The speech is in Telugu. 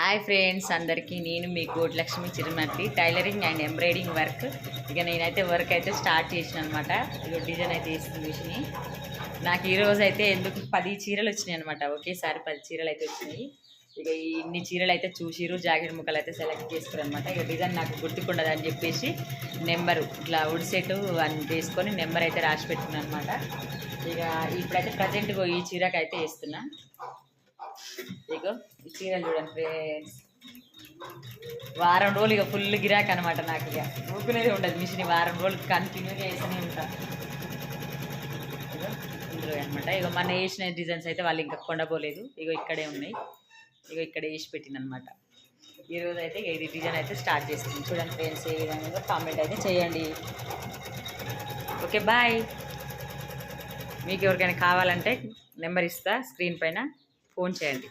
హాయ్ ఫ్రెండ్స్ అందరికీ నేను మీ Kotilakshmi Chirumathi tailoring and embroidering work. ఇక నేనైతే వర్క్ అయితే స్టార్ట్ చేసిన అనమాట ఇక డిజైన్ అయితే వేసింది మిషన్. నాకు ఈరోజు అయితే ఎందుకు పది చీరలు వచ్చినాయి అనమాట ఒకేసారి పది చీరలు అయితే వచ్చినాయి. ఇక ఇన్ని చీరలు అయితే చూసిరు జాకెట్ ముక్కలు అయితే సెలెక్ట్ చేసుకురు అనమాట ఇక డిజైన్ నాకు గుర్తుకుండదు అని చెప్పేసి నెంబరు ఇట్లా వుడ్ సెట్ అని తీసుకొని నెంబర్ అయితే రాసి పెట్టుకున్నాను అనమాట ఇక ఇప్పుడైతే ప్రజెంట్గా ఈ చీరకి అయితే వేస్తున్నా. ఇగో ఈ చీరలు చూడండి ఫ్రెండ్స్. వారం రోజులు ఇక ఫుల్ గిరాక్ అనమాట నాకు ఇక ఊకునేది ఉండదు మిషన్ వారం రోజులు కంటిన్యూగా వేస్తూనే ఉంటాను ఇందులో అనమాట ఇగో మన వేసిన డిజైన్స్ అయితే వాళ్ళు ఇంకా కొండపోలేదు ఇగో ఇక్కడే ఉన్నాయి. ఇగో ఇక్కడ వేసి పెట్టిందనమాట ఈరోజు అయితే ఇక ఇది డిజైన్ అయితే స్టార్ట్ చేస్తుంది. చూడండి ఫ్రెండ్స్ ఏ విధంగా కామెంట్ అయితే చేయండి. ఓకే బాయ్ మీకు ఎవరికైనా కావాలంటే నెంబర్ ఇస్తా స్క్రీన్ పైన. ఫోన్ చేయండి.